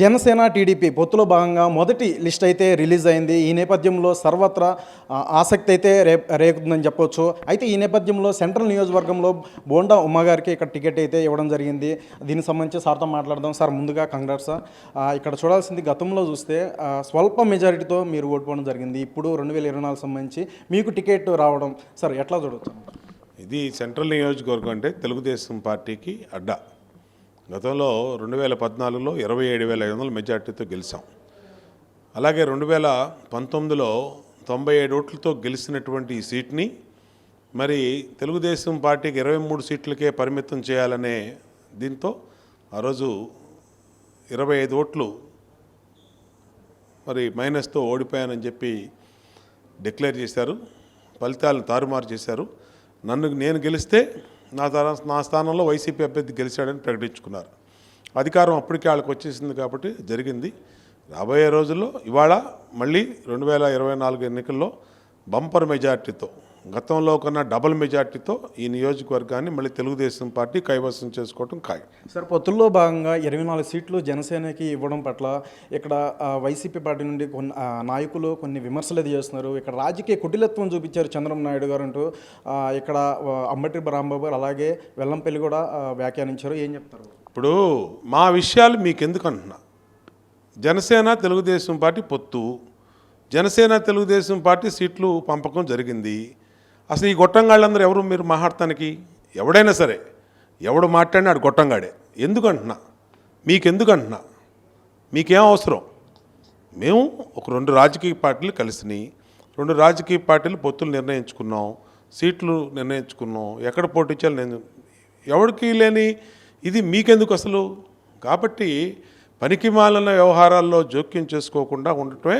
Janasena TDP పొత్తులో భాగంగా మొదటి లిస్ట్ అయితే రిలీజ్ అయింది. ఈ నేపథ్యంలో సర్వత్రా ఆసక్తి అయితే రే రేగుతుందని చెప్పొచ్చు. అయితే ఈ నేపథ్యంలో సెంట్రల్ నియోజకవర్గంలో బోండా ఉమ్మగారికి ఇక్కడ టికెట్ అయితే ఇవ్వడం జరిగింది. దీనికి సంబంధించి సార్తో మాట్లాడదాం. సార్ ముందుగా కంగ్రాట్స్ సార్. ఇక్కడ చూడాల్సింది గతంలో చూస్తే స్వల్ప మెజారిటీతో మీరు ఓడిపోవడం జరిగింది. ఇప్పుడు రెండు వేల ఇరవై నాలుగు సంబంధించి మీకు టికెట్ రావడం సార్ ఎట్లా చూడవచ్చు ఇది సెంట్రల్ నియోజకవర్గం అంటే తెలుగుదేశం పార్టీకి అడ్డా. గతంలో రెండు వేల పద్నాలుగులో ఇరవై ఏడు వేల ఐదు వందల మెజార్టీతో గెలిచాం. అలాగే రెండు వేల పంతొమ్మిదిలో తొంభై ఏడు ఓట్లతో గెలిచినటువంటి ఈ సీట్ని మరి తెలుగుదేశం పార్టీకి ఇరవై మూడు సీట్లకే పరిమితం చేయాలనే దీంతో ఆ రోజు ఇరవై ఐదు ఓట్లు మరి మైనస్తో ఓడిపోయానని చెప్పి డిక్లేర్ చేశారు. ఫలితాలను తారుమారు చేశారు. నన్ను నేను గెలిస్తే నా తర నా స్థానంలో వైసీపీ అభ్యర్థి గెలిచాడని ప్రకటించుకున్నారు. అధికారం అప్పటికే వాళ్ళకి వచ్చేసింది కాబట్టి జరిగింది. రాబోయే రోజుల్లో ఇవాళ మళ్ళీ రెండు వేల ఇరవై నాలుగు ఎన్నికల్లో బంపర్ మెజార్టీతో గతంలో కన్నా డబుల్ మెజార్టీతో ఈ నియోజకవర్గాన్ని మళ్ళీ తెలుగుదేశం పార్టీ కైవసం చేసుకోవటం ఖాయం. సార్ పొత్తుల్లో భాగంగా ఇరవై నాలుగు సీట్లు జనసేనకి ఇవ్వడం పట్ల ఇక్కడ వైసీపీ పార్టీ నుండి కొన్ని నాయకులు కొన్ని విమర్శలు అది చేస్తున్నారు. ఇక్కడ రాజకీయ కుటిలత్వం చూపించారు చంద్రబాబు నాయుడు గారు అంటూ ఇక్కడ అంబటి రాంబాబు గారు అలాగే వెల్లంపల్లి కూడా వ్యాఖ్యానించారు. ఏం చెప్తారు? ఇప్పుడు మా విషయాలు మీకు ఎందుకు అంటున్నా జనసేన తెలుగుదేశం పార్టీ పొత్తు. జనసేన తెలుగుదేశం పార్టీ సీట్లు పంపకం జరిగింది. అసలు ఈ గొట్టంగాళ్ళందరూ ఎవరు? మీరు మాట్లాడటానికి ఎవడైనా సరే ఎవడు మాట్లాడినా ఆడు గొట్టంగాడే. ఎందుకు అంటున్నా మీకెందుకు అంటున్నా మీకేం అవసరం? మేము ఒక రెండు రాజకీయ పార్టీలు కలిసినాయి రెండు రాజకీయ పార్టీలు పొత్తులు నిర్ణయించుకున్నాం సీట్లు నిర్ణయించుకున్నాం ఎక్కడ పోటీ చేయాలి నేను ఎవరికి లేని ఇది మీకెందుకు అసలు? కాబట్టి పనికిమాలిన వ్యవహారాల్లో జోక్యం చేసుకోకుండా ఉండటమే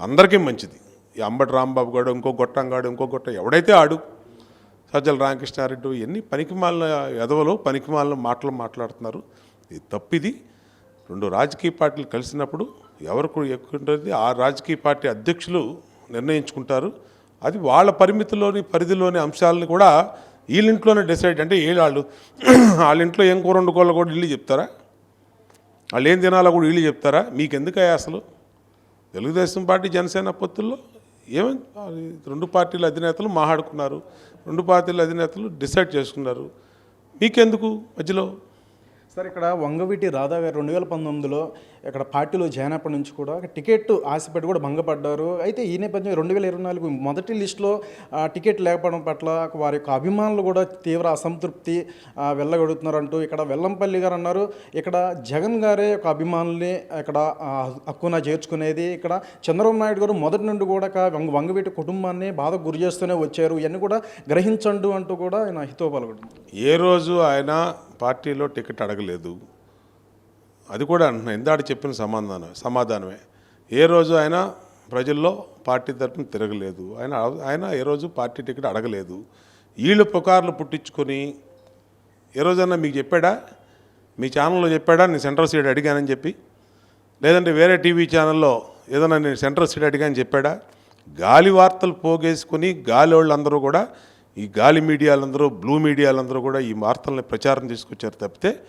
అందరికీ మంచిది. అంబటి రాంబాబు గాడు ఇంకో గొట్టంగాడు ఇంకో గొట్ట ఎవడైతే ఆడు సజ్జల రామకృష్ణారెడ్డి ఎన్ని పనికిమాలిన ఎదవలో పనికిమాలిన మాటలు మాట్లాడుతున్నారు. ఇది తప్పిది. రెండు రాజకీయ పార్టీలు కలిసినప్పుడు ఎవరికి ఎక్కువుంటుంది ఆ రాజకీయ పార్టీ అధ్యక్షులు నిర్ణయించుకుంటారు. అది వాళ్ళ పరిమితిలోని పరిధిలోని అంశాలను కూడా వీళ్ళింట్లోనే డిసైడ్. అంటే వీళ్ళు వాళ్ళు వాళ్ళ ఇంట్లో ఏం కూర వండుకోవాలో కూడా వీళ్ళు చెప్తారా? వాళ్ళు ఏం తినాలో కూడా వీళ్ళు చెప్తారా? మీకు ఎందుకయ్యా అసలు? తెలుగుదేశం పార్టీ జనసేన పొత్తుల్లో ఏమని రెండు పార్టీల అధినేతలు మాట్లాడుకున్నారు. రెండు పార్టీల అధినేతలు డిసైడ్ చేసుకున్నారు. మీకెందుకు మధ్యలో? సార్ ఇక్కడ వంగవీటి రాధా గారు రెండు వేల పంతొమ్మిదిలో ఇక్కడ పార్టీలో జాయిన్ అప్పటి నుంచి కూడా టికెట్ ఆశపడి కూడా భంగపడ్డారు. అయితే ఈ నేపథ్యం రెండు వేల ఇరవై నాలుగు మొదటి లిస్టులో టికెట్ లేకపోవడం పట్ల వారి యొక్క అభిమానులు కూడా తీవ్ర అసంతృప్తి ఆ, వెళ్ళగొడుతున్నారంటూ ఇక్కడ వెల్లంపల్లి గారు అన్నారు. ఇక్కడ జగన్ గారే ఒక అభిమానుల్ని ఇక్కడ హక్కున చేర్చుకునేది. ఇక్కడ చంద్రబాబు నాయుడు గారు మొదటి నుండి కూడా వంగ వంగవీటి కుటుంబాన్ని బాధ గురి చేస్తూనే వచ్చారు. ఇవన్నీ కూడా గ్రహించండు అంటూ కూడా ఆయన హితో పలుకుతున్నారు ఏ రోజు ఆయన పార్టీలో టికెట్ అడగలేదు. అది కూడా అంటున్నాను ఇందాక చెప్పిన సమాధానం సమాధానమే. ఏ రోజు ఆయన ప్రజల్లో పార్టీ తరపున తిరగలేదు. ఆయన ఆయన ఏ రోజు పార్టీ టికెట్ అడగలేదు. వీళ్ళు పుకార్లు పుట్టించుకొని ఏ రోజైనా మీకు చెప్పాడా? మీ ఛానల్లో చెప్పాడా? నేను సెంట్రల్ సీట్ అడిగానని చెప్పి. లేదంటే వేరే టీవీ ఛానల్లో ఏదైనా నేను సెంట్రల్ సీట్ అడిగానని చెప్పాడా? గాలి వార్తలు పోగేసుకుని గాలి వాళ్ళందరూ కూడా ఈ గాలి మీడియాలందరూ బ్లూ మీడియాలందరూ కూడా ఈ వార్తల్ని ప్రచారం తీసుకొచ్చారు తప్పితే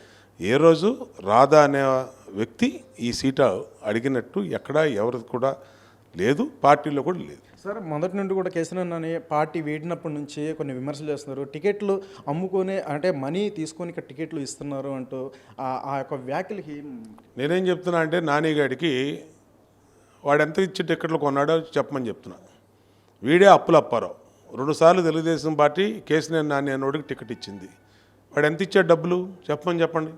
ఏ రోజు రాధా అనే వ్యక్తి ఈ సీట అడిగినట్టు ఎక్కడా ఎవరిది కూడా లేదు పార్టీలో కూడా లేదు. సార్ మొదటి నుండి కూడా కేసీఆర్ అని పార్టీ వేడినప్పటి నుంచి కొన్ని విమర్శలు చేస్తున్నారు. టికెట్లు అమ్ముకొని అంటే మనీ తీసుకొని ఇక్కడ టికెట్లు ఇస్తున్నారు అంటూ ఆ- ఆ యొక్క వ్యాఖ్యలకి నేనేం చెప్తున్నా అంటే నానిగాడికి వాడు ఎంత ఇచ్చి టికెట్లు కొన్నాడో చెప్పమని చెప్తున్నా. వీడే అప్పులు అప్పారావు. రెండుసార్లు తెలుగుదేశం పార్టీ కేసీఆర్ నాని అన్నోడికి టికెట్ ఇచ్చింది. వాడు ఎంత ఇచ్చాడు డబ్బులు? చెప్పమని చెప్పండి.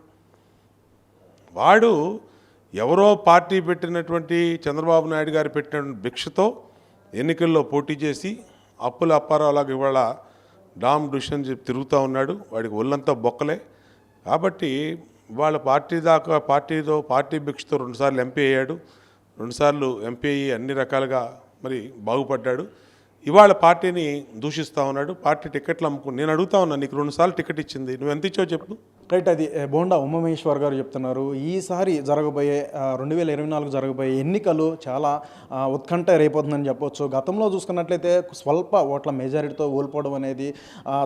వాడు ఎవరో పార్టీ పెట్టినటువంటి చంద్రబాబు నాయుడు గారు పెట్టినటువంటి భిక్షతో ఎన్నికల్లో పోటీ చేసి అప్పుల అప్పారావులాగా ఇవాళ డామ్ డుషన్ చెప్పి తిరుగుతూ ఉన్నాడు. వాడికి ఒళ్ళంతా బొక్కలే. కాబట్టి వాళ్ళ పార్టీ దాకా పార్టీతో పార్టీ భిక్షతో రెండుసార్లు ఎంపీ అయ్యాడు. రెండుసార్లు ఎంపీ అయ్యి అన్ని రకాలుగా మరి బాగుపడ్డాడు. ఇవాళ పార్టీని దూషిస్తూ ఉన్నాడు. పార్టీ టికెట్లు అమ్ముకుని నేను అడుగుతా ఉన్నా నీకు రెండుసార్లు టికెట్ ఇచ్చింది. నువ్వు ఎంత ఇచ్చావు చెప్పు. రైట్ అది బోండా ఉమామహేశ్వర్ గారు చెప్తున్నారు. ఈసారి జరగబోయే రెండు వేల ఇరవై నాలుగు జరగబోయే ఎన్నికలు చాలా ఉత్కంఠ రేపోతుందని చెప్పొచ్చు. గతంలో చూసుకున్నట్లయితే స్వల్ప ఓట్ల మెజారిటీతో ఓల్పోవడం అనేది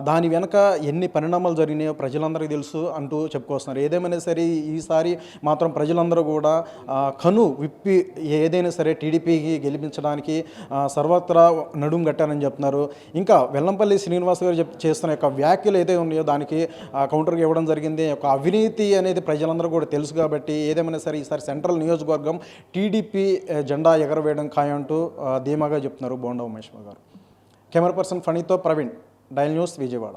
దాని వెనక ఎన్ని పరిణామాలు జరిగినాయో ప్రజలందరికీ తెలుసు అంటూ చెప్పుకొస్తున్నారు. ఏదేమైనా సరే ఈసారి మాత్రం ప్రజలందరూ కూడా కను విప్పి ఏదైనా సరే టీడీపీకి గెలిపించడానికి సర్వత్రా నడుం కట్టారని చెప్తున్నారు. ఇంకా వెల్లంపల్లి శ్రీనివాస్ గారు చెప్ చేస్తున్న యొక్క వ్యాఖ్యలు ఏదైతే ఉన్నాయో దానికి ఆ, ఇవ్వడం జరిగింది. ఒక అవినీతి అనేది ప్రజలందరూ కూడా తెలుసు కాబట్టి ఏదేమైనా సరే ఈసారి సెంట్రల్ నియోజకవర్గం టీడీపీ జెండా ఎగరవేయడం ఖాయంటూ ధీమాగా చెప్తున్నారు బోండా ఉమేశ్వర్ గారు. కెమెరా పర్సన్ ఫణితో ప్రవీణ్ డైల్ న్యూస్ విజయవాడ.